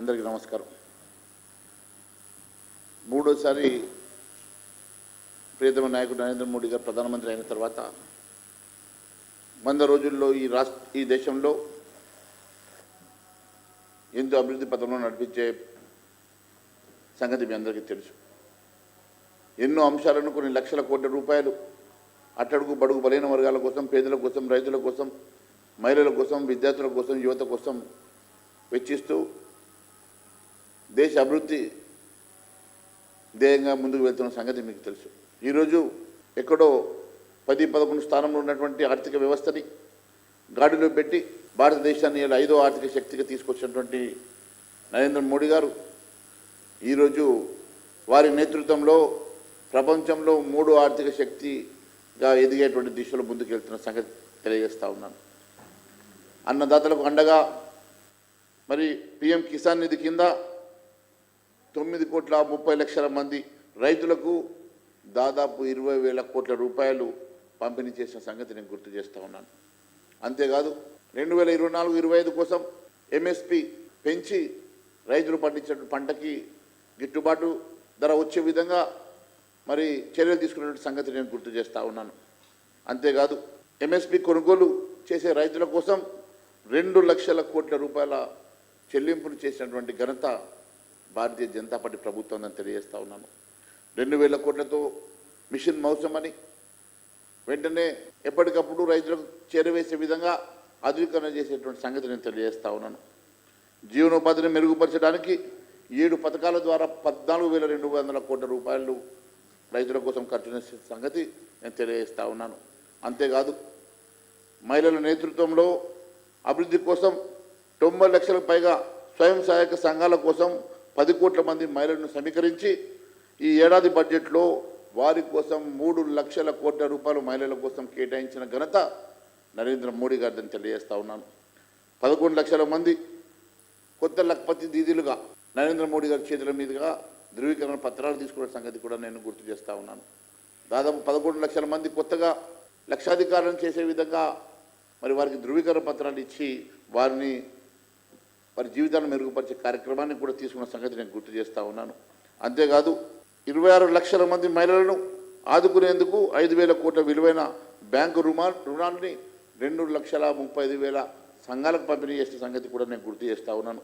అందరికీ నమస్కారం. మూడోసారి ప్రియతమ నాయకుడు నరేంద్ర మోడీ గారు ప్రధానమంత్రి అయిన తర్వాత వంద రోజుల్లో ఈ రాష్ట్ర ఈ దేశంలో ఎంతో అభివృద్ధి పథంలో నడిపించే సంగతి మీ అందరికీ తెలుసు. ఎన్నో అంశాలను కొన్ని లక్షల కోట్ల రూపాయలు అట్టడుగు బడుగు బలైన వర్గాల కోసం పేదల కోసం రైతుల కోసం మహిళల కోసం విద్యార్థుల కోసం యువత కోసం వెచ్చిస్తూ దేశ అభివృద్ధి ధ్యేయంగా ముందుకు వెళ్తున్న సంగతి మీకు తెలుసు. ఈరోజు ఎక్కడో పది పదకొండు స్థానంలో ఉన్నటువంటి ఆర్థిక వ్యవస్థని గాడిలో పెట్టి భారతదేశాన్ని ఐదో ఆర్థిక శక్తిగా తీసుకొచ్చినటువంటి నరేంద్ర మోడీ గారు ఈరోజు వారి నేతృత్వంలో ప్రపంచంలో మూడు ఆర్థిక శక్తిగా ఎదిగేటువంటి దిశలో ముందుకు వెళ్తున్న సంగతి తెలియజేస్తా ఉన్నాను. అన్నదాతలకు అండగా మరి పిఎం కిసాన్ నిధి కింద తొమ్మిది కోట్ల ముప్పై లక్షల మంది రైతులకు దాదాపు ఇరవై వేల కోట్ల రూపాయలు పంపిణీ చేసిన సంగతి నేను గుర్తు చేస్తూ ఉన్నాను. అంతేకాదు రెండు వేల ఇరవై నాలుగు ఇరవై ఐదు కోసం ఎంఎస్పి పెంచి రైతులు పండించిన పంటకి గిట్టుబాటు ధర వచ్చే విధంగా మరి చర్యలు తీసుకున్నటువంటి సంగతి నేను గుర్తు చేస్తూ ఉన్నాను. అంతేకాదు ఎంఎస్పి కొనుగోలు చేసే రైతుల కోసం రెండు లక్షల కోట్ల రూపాయల చెల్లింపులు చేసినటువంటి ఘనత భారతీయ జనతా పార్టీ ప్రభుత్వం అని తెలియజేస్తా ఉన్నాను. రెండు వేల కోట్లతో మిషన్ మౌసమని వెంటనే ఎప్పటికప్పుడు రైతులకు చేరవేసే విధంగా ఆధునీకరణ చేసేటువంటి సంగతి నేను తెలియజేస్తా ఉన్నాను. జీవనోపాధిని మెరుగుపరచడానికి ఏడు పథకాల ద్వారా పద్నాలుగు వేల రెండు వందల కోట్ల రూపాయలు రైతుల కోసం ఖర్చు చేసే సంగతి నేను తెలియజేస్తా ఉన్నాను. అంతేకాదు మహిళల నేతృత్వంలో అభివృద్ధి కోసం తొంభై లక్షలకు పైగా స్వయం సహాయక సంఘాల కోసం పది కోట్ల మంది మహిళలను సమీకరించి ఈ ఏడాది బడ్జెట్లో వారి కోసం మూడు లక్షల కోట్ల రూపాయలు మహిళల కోసం కేటాయించిన ఘనత నరేంద్ర మోడీ గారిని తెలియజేస్తా ఉన్నాను. పదకొండు లక్షల మంది కొత్త లక్పతి దీదీలుగా నరేంద్ర మోడీ గారి చేతుల మీదుగా ధృవీకరణ పత్రాలు తీసుకునే సంగతి కూడా నేను గుర్తు చేస్తా ఉన్నాను. దాదాపు పదకొండు లక్షల మంది కొత్తగా లక్షాధికారులను చేసే విధంగా మరి వారికి ధృవీకరణ పత్రాలు ఇచ్చి వారిని వారి జీవితాన్ని మెరుగుపరిచే కార్యక్రమాన్ని కూడా తీసుకున్న సంగతి నేను గుర్తు చేస్తూ ఉన్నాను. అంతేకాదు ఇరవై ఆరు లక్షల మంది మహిళలను ఆదుకునేందుకు ఐదు వేల కోట్ల విలువైన బ్యాంకు రుణా రుణాలని రెండు లక్షల ముప్పై ఐదు వేల సంఘాలకు పంపిణీ చేసిన సంగతి కూడా నేను గుర్తు చేస్తా ఉన్నాను.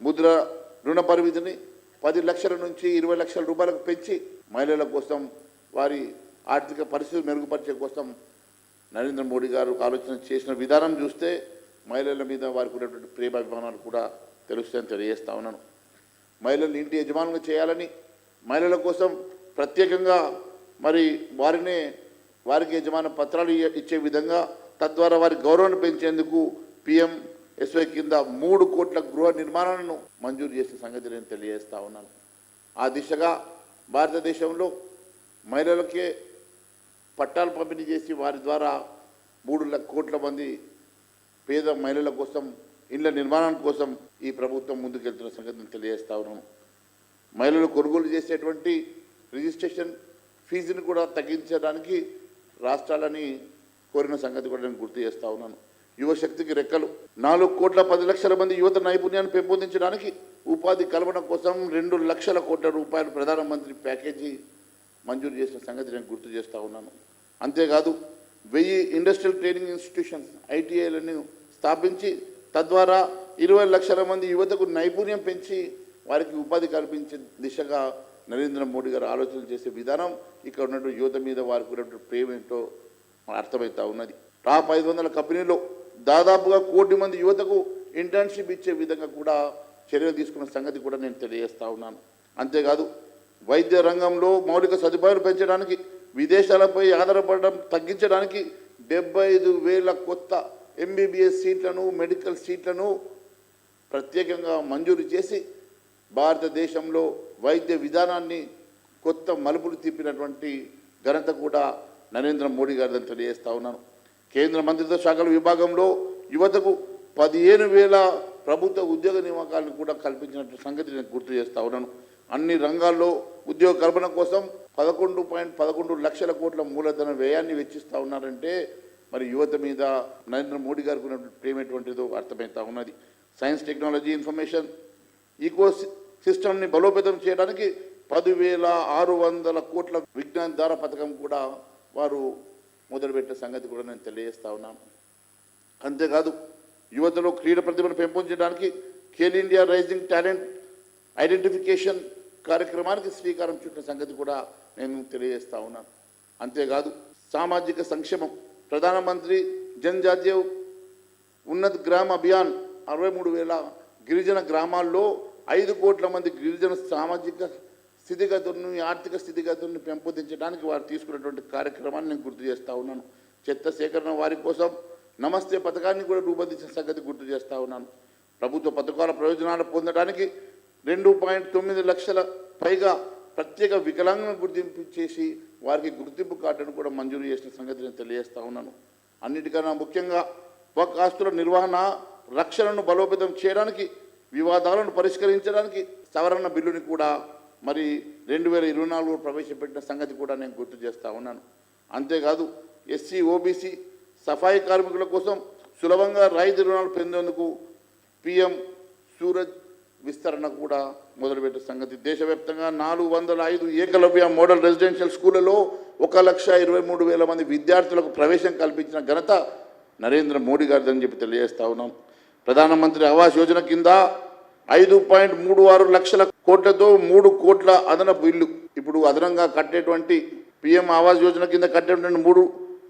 ముద్ర రుణ పరిమితిని పది లక్షల నుంచి ఇరవై లక్షల రూపాయలకు పెంచి మహిళల కోసం వారి ఆర్థిక పరిస్థితి మెరుగుపరిచే కోసం నరేంద్ర మోడీ గారు ఆలోచన చేసిన విధానం చూస్తే మహిళల మీద వారికి ఉన్నటువంటి ప్రేమాభిమానాలు కూడా తెలుస్తాయని తెలియజేస్తా ఉన్నాను. మహిళలు ఇంటి యజమానులు చేయాలని మహిళల కోసం ప్రత్యేకంగా మరి వారినే వారికి యజమాన పత్రాలు ఇచ్చే విధంగా తద్వారా వారి గౌరవాన్ని పెంచేందుకు పిఎం ఎస్వై కింద మూడు కోట్ల గృహ నిర్మాణాలను మంజూరు చేసిన సంగతి నేను తెలియజేస్తా ఉన్నాను. ఆ దిశగా భారతదేశంలో మహిళలకే పట్టాలు పంపిణీ చేసి వారి ద్వారా మూడు లక్ష కోట్ల మంది పేద మహిళల కోసం ఇళ్ళ నిర్మాణం కోసం ఈ ప్రభుత్వం ముందుకెళ్తున్న సంగతిని తెలియజేస్తా ఉన్నాను. మహిళలు కొనుగోలు చేసేటువంటి రిజిస్ట్రేషన్ ఫీజుని కూడా తగ్గించడానికి రాష్ట్రాలని కోరిన సంగతి కూడా నేను గుర్తు చేస్తా ఉన్నాను. యువశక్తికి రెక్కలు. నాలుగు కోట్ల పది లక్షల మంది యువత నైపుణ్యాన్ని పెంపొందించడానికి ఉపాధి కల్పన కోసం రెండు లక్షల కోట్ల రూపాయలు ప్రధానమంత్రి ప్యాకేజీ మంజూరు చేసిన సంగతి నేను గుర్తు చేస్తూ ఉన్నాను. అంతేకాదు వెయ్యి ఇండస్ట్రియల్ ట్రైనింగ్ ఇన్స్టిట్యూషన్స్ ఐటీఐలను స్థాపించి తద్వారా ఇరవై లక్షల మంది యువతకు నైపుణ్యం పెంచి వారికి ఉపాధి కల్పించే దిశగా నరేంద్ర మోడీ గారు ఆలోచన చేసే విధానం ఇక్కడ ఉన్నటువంటి యువత మీద వారికి ఉన్నటువంటి ప్రేమ ఏంటో అర్థమవుతా ఉన్నది. టాప్ ఐదు వందల కంపెనీలో దాదాపుగా కోటి మంది యువతకు ఇంటర్న్షిప్ ఇచ్చే విధంగా కూడా చర్యలు తీసుకున్న సంగతి కూడా నేను తెలియజేస్తా ఉన్నాను. అంతేకాదు వైద్య రంగంలో మౌలిక సదుపాయాలు పెంచడానికి విదేశాలపై ఆధారపడడం తగ్గించడానికి డెబ్బై ఐదు వేల కొత్త ఎంబీబీఎస్ సీట్లను మెడికల్ సీట్లను ప్రత్యేకంగా మంజూరు చేసి భారతదేశంలో వైద్య విధానాన్ని కొత్త మలుపులు తిప్పినటువంటి ఘనత కూడా నరేంద్ర మోడీ గారిని తెలియజేస్తా ఉన్నాను. కేంద్ర మంత్రిత్వ శాఖల విభాగంలో యువతకు పదిహేను వేల ప్రభుత్వ ఉద్యోగ నియామకాలను కూడా కల్పించినట్టు సంగతి నేను గుర్తు చేస్తా ఉన్నాను. అన్ని రంగాల్లో ఉద్యోగ కల్పన కోసం పదకొండు పాయింట్ పదకొండు లక్షల కోట్ల మూలధన వ్యయాన్ని వెచ్చిస్తూ ఉన్నారంటే మరి యువత మీద నరేంద్ర మోడీ గారికి ఉన్నటువంటి ప్రేమ ఎటువంటిదో అర్థమవుతా ఉన్నది. సైన్స్ టెక్నాలజీ ఇన్ఫర్మేషన్ ఈకో సిస్టమ్ని బలోపేతం చేయడానికి పదివేల ఆరు వందల కోట్ల విజ్ఞాన ధార పథకం కూడా వారు మొదలుపెట్టిన సంగతి కూడా నేను తెలియజేస్తా ఉన్నాను అంతేకాదు యువతలో క్రీడ ప్రతిభను పెంపొందించడానికి Khel India rising talent identification కార్యక్రమానికి శ్రీకారం చుట్టిన సంగతి కూడా నేను తెలియజేస్తా ఉన్నాను అంతేకాదు సామాజిక సంక్షేమం ప్రధానమంత్రి జన్జాతీయ ఉన్నత గ్రామ అభియాన్ అరవై మూడు వేల గిరిజన గ్రామాల్లో ఐదు కోట్ల మంది గిరిజన సామాజిక స్థితిగతులను ఆర్థిక స్థితిగతులను పెంపొందించడానికి వారు తీసుకున్నటువంటి కార్యక్రమాన్ని నేను గుర్తు చేస్తూ ఉన్నాను. చెత్త సేకరణ వారి కోసం నమస్తే పథకాన్ని కూడా రూపొందించిన సంగతి గుర్తు చేస్తూ ఉన్నాను. ప్రభుత్వ పథకాల ప్రయోజనాలు పొందడానికి రెండు పాయింట్ తొమ్మిది లక్షల పైగా ప్రత్యేక వికలాంగులను గుర్తింపు చేసి వారికి గుర్తింపు కార్డును కూడా మంజూరు చేసిన సంగతి నేను తెలియజేస్తా ఉన్నాను. అన్నిటికన్నా ముఖ్యంగా ఒక ఆస్తుల నిర్వహణ రక్షణను బలోపేతం చేయడానికి వివాదాలను పరిష్కరించడానికి సవరణ బిల్లుని కూడా మరి రెండు వేల ఇరవై నాలుగు ప్రవేశపెట్టిన సంగతి కూడా నేను గుర్తు చేస్తూ ఉన్నాను. అంతేకాదు ఎస్సీ ఓబీసీ సఫాయి కార్మికుల కోసం సులభంగా రైతు రుణాలు పొందేందుకు పిఎం సూరజ్ విస్తరణ కూడా మొదలుపెట్టిన సంగతి. దేశవ్యాప్తంగా నాలుగు వందల ఐదు ఏకలవ్య మోడల్ రెసిడెన్షియల్ స్కూళ్ళలో ఒక లక్ష ఇరవై మూడు వేల మంది విద్యార్థులకు ప్రవేశం కల్పించిన ఘనత నరేంద్ర మోడీ గారిదని చెప్పి తెలియజేస్తా ఉన్నాం. ప్రధానమంత్రి ఆవాస్ యోజన కింద ఐదు పాయింట్ మూడు ఆరు లక్షల కోట్లతో మూడు కోట్ల అదనపు ఇల్లు. ఇప్పుడు అదనంగా కట్టేటువంటి పిఎం ఆవాస్ యోజన కింద కట్టేటువంటి మూడు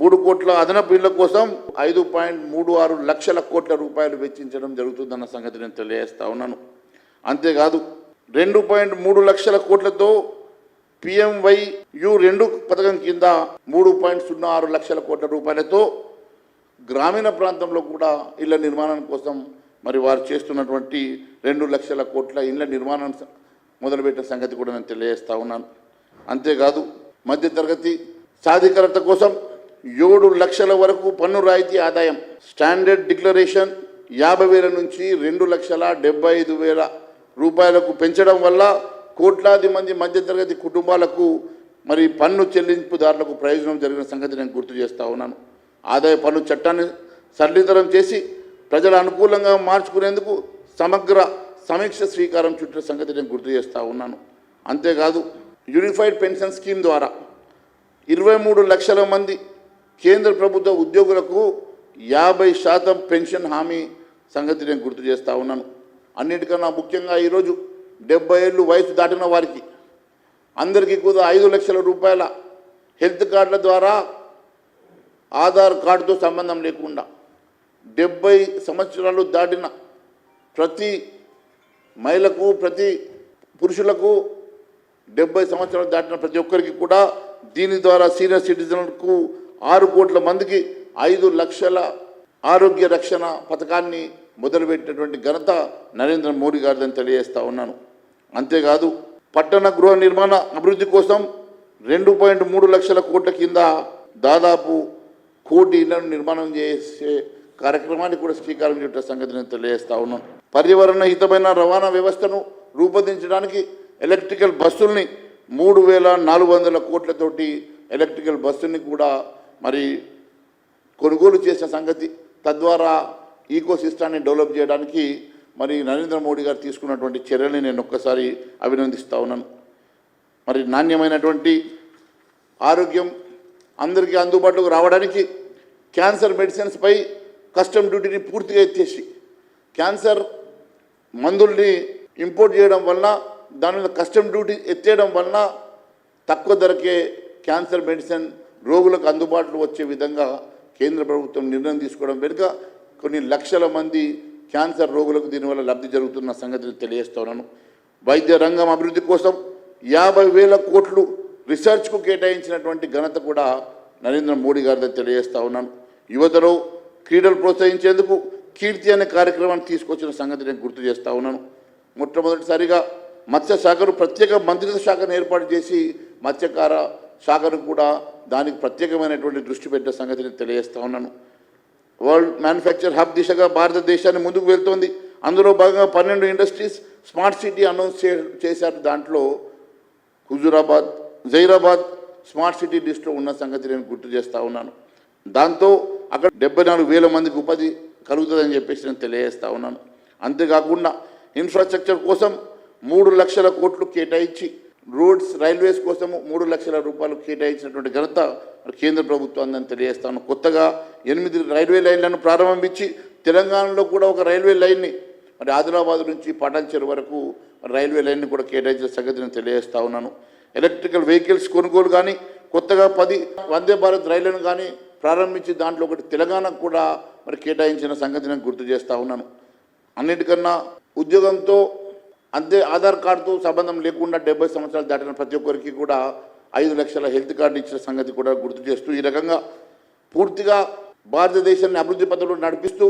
మూడు కోట్ల అదనపు ఇళ్ళ కోసం ఐదు పాయింట్ మూడు ఆరు లక్షల కోట్ల రూపాయలు వెచ్చించడం జరుగుతుందన్న సంగతి నేను తెలియజేస్తా ఉన్నాను. అంతేకాదు రెండు పాయింట్ మూడు లక్షల కోట్లతో పిఎంవై యు రెండు పథకం కింద మూడు పాయింట్ సున్నా ఆరు లక్షల కోట్ల రూపాయలతో గ్రామీణ ప్రాంతంలో కూడా ఇళ్ళ నిర్మాణం కోసం మరి వారు చేస్తున్నటువంటి రెండు లక్షల కోట్ల ఇళ్ళ నిర్మాణం మొదలుపెట్టిన సంగతి కూడా నేను తెలియజేస్తా ఉన్నాను. అంతేకాదు మధ్యతరగతి సాధికారత కోసం ఏడు లక్షల వరకు పన్ను రాయితీ ఆదాయం. స్టాండర్డ్ డిక్లరేషన్ యాభై వేల నుంచి రెండు లక్షల డెబ్బై ఐదు వేల రూపాయలకు పెంచడం వల్ల కోట్లాది మంది మధ్యతరగతి కుటుంబాలకు మరి పన్ను చెల్లింపుదారులకు ప్రయోజనం జరిగిన సంగతి నేను గుర్తు చేస్తూ ఉన్నాను. ఆదాయ పన్ను చట్టాన్ని సరళీతరం చేసి ప్రజల అనుకూలంగా మార్చుకునేందుకు సమగ్ర సమీక్ష శ్రీకారం చుట్టిన సంగతి నేను గుర్తు చేస్తూ ఉన్నాను. అంతేకాదు యూనిఫైడ్ పెన్షన్ స్కీమ్ ద్వారా ఇరవై మూడు లక్షల మంది కేంద్ర ప్రభుత్వ ఉద్యోగులకు యాభై శాతం పెన్షన్ హామీ సంగతి నేను గుర్తు చేస్తా ఉన్నాను. అన్నిటికన్నా ముఖ్యంగా ఈరోజు డెబ్బై ఏళ్ళు వయసు దాటిన వారికి అందరికీ కూడా ఐదు లక్షల రూపాయల హెల్త్ కార్డుల ద్వారా ఆధార్ కార్డుతో సంబంధం లేకుండా డెబ్బై సంవత్సరాలు దాటిన ప్రతి మహిళకు ప్రతి పురుషులకు డెబ్బై సంవత్సరాలు దాటిన ప్రతి ఒక్కరికి కూడా దీని ద్వారా సీనియర్ సిటిజన్లకు ఆరు కోట్ల మందికి ఐదు లక్షల ఆరోగ్య రక్షణ పథకాన్ని మొదలుపెట్టినటువంటి ఘనత నరేంద్ర మోడీ గారిదని తెలియజేస్తా ఉన్నాను. అంతేకాదు పట్టణ గృహ నిర్మాణ అభివృద్ధి కోసం రెండు పాయింట్ మూడు లక్షల కోట్ల కింద దాదాపు కోటి ఇళ్ళను నిర్మాణం చేసే కార్యక్రమానికి కూడా శ్రీకారం చుట్టే సంగతి నేను తెలియజేస్తా ఉన్నాను. పర్యావరణ హితమైన రవాణా వ్యవస్థను రూపొందించడానికి ఎలక్ట్రికల్ బస్సుల్ని మూడు వేల నాలుగు వందల కోట్లతోటి ఎలక్ట్రికల్ బస్సుని కూడా మరి కొనుగోలు చేసిన సంగతి తద్వారా ఈకో సిస్టాన్ని డెవలప్ చేయడానికి మరి నరేంద్ర మోడీ గారు తీసుకున్నటువంటి చర్యల్ని నేను ఒక్కసారి అభినందిస్తూ ఉన్నాను. మరి నాణ్యమైనటువంటి ఆరోగ్యం అందరికీ అందుబాటులోకి రావడానికి క్యాన్సర్ మెడిసిన్స్పై కస్టమ్ డ్యూటీని పూర్తిగా ఎత్తేసి క్యాన్సర్ మందుల్ని ఇంపోర్ట్ చేయడం వలన దాని మీద కస్టమ్ డ్యూటీ ఎత్తేయడం వలన తక్కువ ధరకే క్యాన్సర్ మెడిసిన్ రోగులకు అందుబాటులో వచ్చే విధంగా కేంద్ర ప్రభుత్వం నిర్ణయం తీసుకోవడం వెనుక కొన్ని లక్షల మంది క్యాన్సర్ రోగులకు దీనివల్ల లబ్ధి జరుగుతున్న సంగతిని తెలియజేస్తున్నాను. వైద్య రంగం అభివృద్ధి కోసం యాభై వేల కోట్లు రీసెర్చ్కు కేటాయించినటువంటి ఘనత కూడా నరేంద్ర మోడీ గారితో తెలియజేస్తా ఉన్నాను. యువతలో క్రీడలు ప్రోత్సహించేందుకు కీర్తి అనే కార్యక్రమాన్ని తీసుకొచ్చిన సంగతి నేను గుర్తు చేస్తూ ఉన్నాను. మొట్టమొదటిసారిగా మత్స్య శాఖను ప్రత్యేక మంత్రిత్వ శాఖను ఏర్పాటు చేసి మత్స్యకార శాఖను కూడా దానికి ప్రత్యేకమైనటువంటి దృష్టి పెట్టే సంగతిని నేను తెలియజేస్తా ఉన్నాను. వరల్డ్ మ్యానుఫ్యాక్చర్ హబ్ దిశగా భారతదేశాన్ని ముందుకు వెళ్తోంది. అందులో భాగంగా పన్నెండు ఇండస్ట్రీస్ స్మార్ట్ సిటీ అనౌన్స్ చేశారు. దాంట్లో హుజూరాబాద్ జైరాబాద్ స్మార్ట్ సిటీ లిస్టులో ఉన్న సంగతి నేను గుర్తు చేస్తా ఉన్నాను. దాంతో అక్కడ డెబ్బై నాలుగు వేల మందికి ఉపాధి కలుగుతుందని చెప్పేసి నేను తెలియజేస్తూ ఉన్నాను. అంతేకాకుండా ఇన్ఫ్రాస్ట్రక్చర్ కోసం మూడు లక్షల కోట్లు కేటాయించి రోడ్స్ రైల్వేస్ కోసం మూడు లక్షల రూపాయలు కేటాయించినటువంటి ఘనత మరి కేంద్ర ప్రభుత్వం అందని తెలియజేస్తాను. కొత్తగా ఎనిమిది రైల్వే లైన్లను ప్రారంభించి తెలంగాణలో కూడా ఒక రైల్వే లైన్ని మరి ఆదిలాబాద్ నుంచి పటాన్చెరు వరకు రైల్వే లైన్ని కూడా కేటాయించిన సంగతిని తెలియజేస్తా ఉన్నాను. ఎలక్ట్రికల్ వెహికల్స్ కొనుగోలు కానీ కొత్తగా పది వందే భారత్ రైళ్ళను కానీ ప్రారంభించి దాంట్లో ఒకటి తెలంగాణకు కూడా మరి కేటాయించిన సంగతి నేను గుర్తు చేస్తా ఉన్నాను. అన్నిటికన్నా ఉద్యోగంతో అంతే ఆధార్ కార్డుతో సంబంధం లేకుండా డెబ్బై సంవత్సరాలు దాటిన ప్రతి ఒక్కరికి కూడా ఐదు లక్షల హెల్త్ కార్డు ఇచ్చిన సంగతి కూడా గుర్తు చేస్తూ ఈ రకంగా పూర్తిగా భారతదేశాన్ని అభివృద్ధి పథంలో నడిపిస్తూ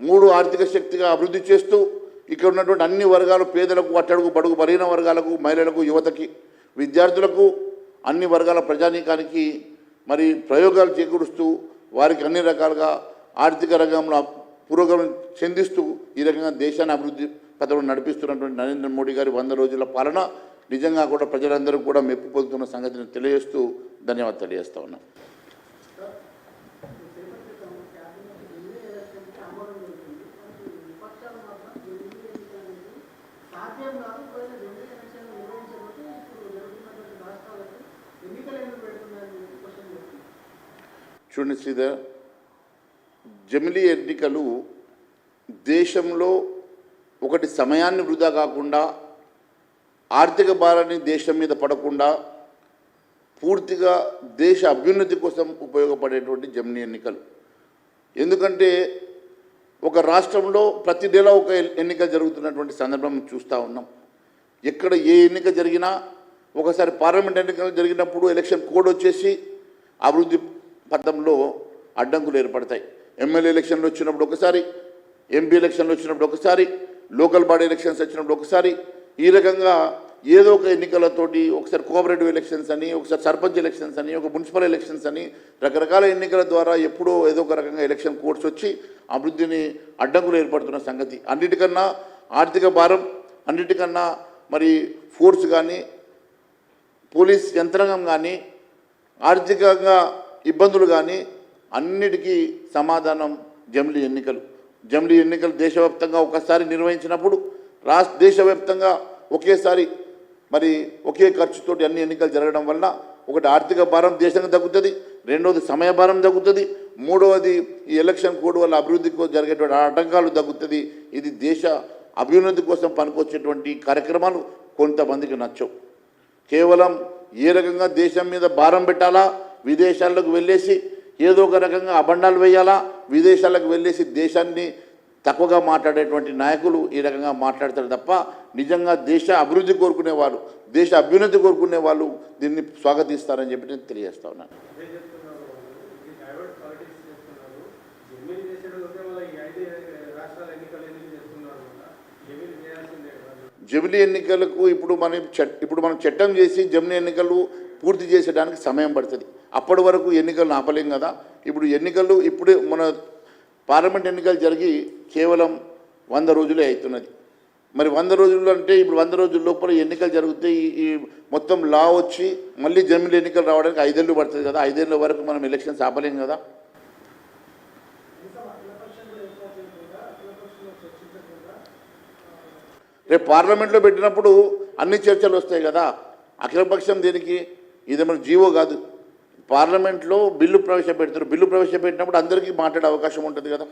మూడు ఆర్థిక శక్తిగా అభివృద్ధి చేస్తూ ఇక్కడ ఉన్నటువంటి అన్ని వర్గాలు పేదలకు అట్టడుగు బడుగు బలహీన వర్గాలకు మహిళలకు యువతకి విద్యార్థులకు అన్ని వర్గాల ప్రజానీకానికి మరి ప్రయోగాలు చేకూరుస్తూ వారికి అన్ని రకాలుగా ఆర్థిక రంగంలో పురోగమనం చెందిస్తూ ఈ రకంగా దేశాన్ని అభివృద్ధి గతంలో నడిపిస్తున్నటువంటి నరేంద్ర మోడీ గారి వంద రోజుల పాలన నిజంగా కూడా ప్రజలందరూ కూడా మెప్పు పొందుతున్న సంగతిని తెలియజేస్తూ ధన్యవాదాలు తెలియజేస్తా ఉన్నాను చూడండి శ్రీధర్ జమిలీ ఎన్నికలు దేశంలో ఒకటి సమయాన్ని వృధా కాకుండా ఆర్థిక భారాన్ని దేశం మీద పడకుండా పూర్తిగా దేశ అభ్యున్నతి కోసం ఉపయోగపడేటువంటి జమిలీ ఎన్నికలు. ఎందుకంటే ఒక రాష్ట్రంలో ప్రతి నెల ఒక ఎన్నిక జరుగుతున్నటువంటి సందర్భం చూస్తూ ఉన్నాం. ఎక్కడ ఏ ఎన్నిక జరిగినా ఒకసారి పార్లమెంట్ ఎన్నికలు జరిగినప్పుడు ఎలక్షన్ కోడ్ వచ్చేసి అభివృద్ధి పథంలో అడ్డంకులు ఏర్పడతాయి. ఎమ్మెల్యే ఎలక్షన్లు వచ్చినప్పుడు ఒకసారి ఎంపీ ఎలక్షన్లు వచ్చినప్పుడు ఒకసారి లోకల్ బాడీ ఎలక్షన్స్ వచ్చినప్పుడు ఒకసారి ఈ రకంగా ఏదో ఒక ఎన్నికలతోటి ఒకసారి కోఆపరేటివ్ ఎలక్షన్స్ అని ఒకసారి సర్పంచ్ ఎలక్షన్స్ అని ఒక మున్సిపల్ ఎలక్షన్స్ అని రకరకాల ఎన్నికల ద్వారా ఎప్పుడో ఏదో ఒక రకంగా ఎలక్షన్ కోర్స్ వచ్చి అభివృద్ధిని అడ్డంకులు ఏర్పడుతున్న సంగతి. అన్నిటికన్నా ఆర్థిక భారం అన్నిటికన్నా మరి ఫోర్స్ కానీ పోలీస్ యంత్రాంగం కానీ ఆర్థికంగా ఇబ్బందులు కానీ అన్నిటికీ సమాధానం జమిలి ఎన్నికలు. జమిలీ ఎన్నికలు దేశవ్యాప్తంగా ఒకసారి నిర్వహించినప్పుడు రాష్ట్ర దేశవ్యాప్తంగా ఒకేసారి మరి ఒకే ఖర్చుతోటి అన్ని ఎన్నికలు జరగడం వల్ల ఒకటి ఆర్థిక భారం దేశంగా తగ్గుతుంది రెండవది సమయ భారం తగ్గుతుంది మూడవది ఈ ఎలక్షన్ కోడ్ వల్ల అభివృద్ధికి జరిగేటువంటి ఆటంకాలు తగ్గుతుంది. ఇది దేశ అభివృద్ధి కోసం పనికొచ్చేటువంటి కార్యక్రమాలు కొంతమందికి నచ్చవు. కేవలం ఏ రకంగా దేశం మీద భారం పెట్టాలా విదేశాలకు వెళ్ళేసి ఏదో ఒక రకంగా అబండాలు వేయాలా విదేశాలకు వెళ్ళేసి దేశాన్ని తక్కువగా మాట్లాడేటువంటి నాయకులు ఈ రకంగా మాట్లాడతారు తప్ప నిజంగా దేశ అభివృద్ధి కోరుకునే వాళ్ళు దేశ అభ్యున్నతి కోరుకునే వాళ్ళు దీన్ని స్వాగతిస్తారని చెప్పి నేను తెలియజేస్తా ఉన్నాను. జమిలీ ఎన్నికలకు ఇప్పుడు మనం ఇప్పుడు మనం చట్టం చేసి జమిలీ ఎన్నికలు పూర్తి చేసేయడానికి సమయం పడుతుంది. అప్పటి వరకు ఎన్నికలను ఆపలేం కదా. ఇప్పుడు ఎన్నికలు ఇప్పుడే మన పార్లమెంట్ ఎన్నికలు జరిగి కేవలం వంద రోజులే అవుతున్నది. మరి వంద రోజులు అంటే ఇప్పుడు వంద రోజుల లోపల ఎన్నికలు జరిగితే ఈ మొత్తం లా వచ్చి మళ్ళీ జమిలీ ఎన్నికలు రావడానికి ఐదేళ్ళు పడుతుంది కదా. ఐదేళ్ళ వరకు మనం ఎలక్షన్స్ ఆపలేం కదా. రేపు పార్లమెంట్లో పెట్టినప్పుడు అన్ని చర్చలు వస్తాయి కదా. అఖిలపక్షం దీనికి? ఇది మన జీవో కాదు. పార్లమెంట్లో బిల్లు ప్రవేశపెడతారు. బిల్లు ప్రవేశపెట్టినప్పుడు అందరికీ మాట్లాడే అవకాశం ఉంటుంది కదా.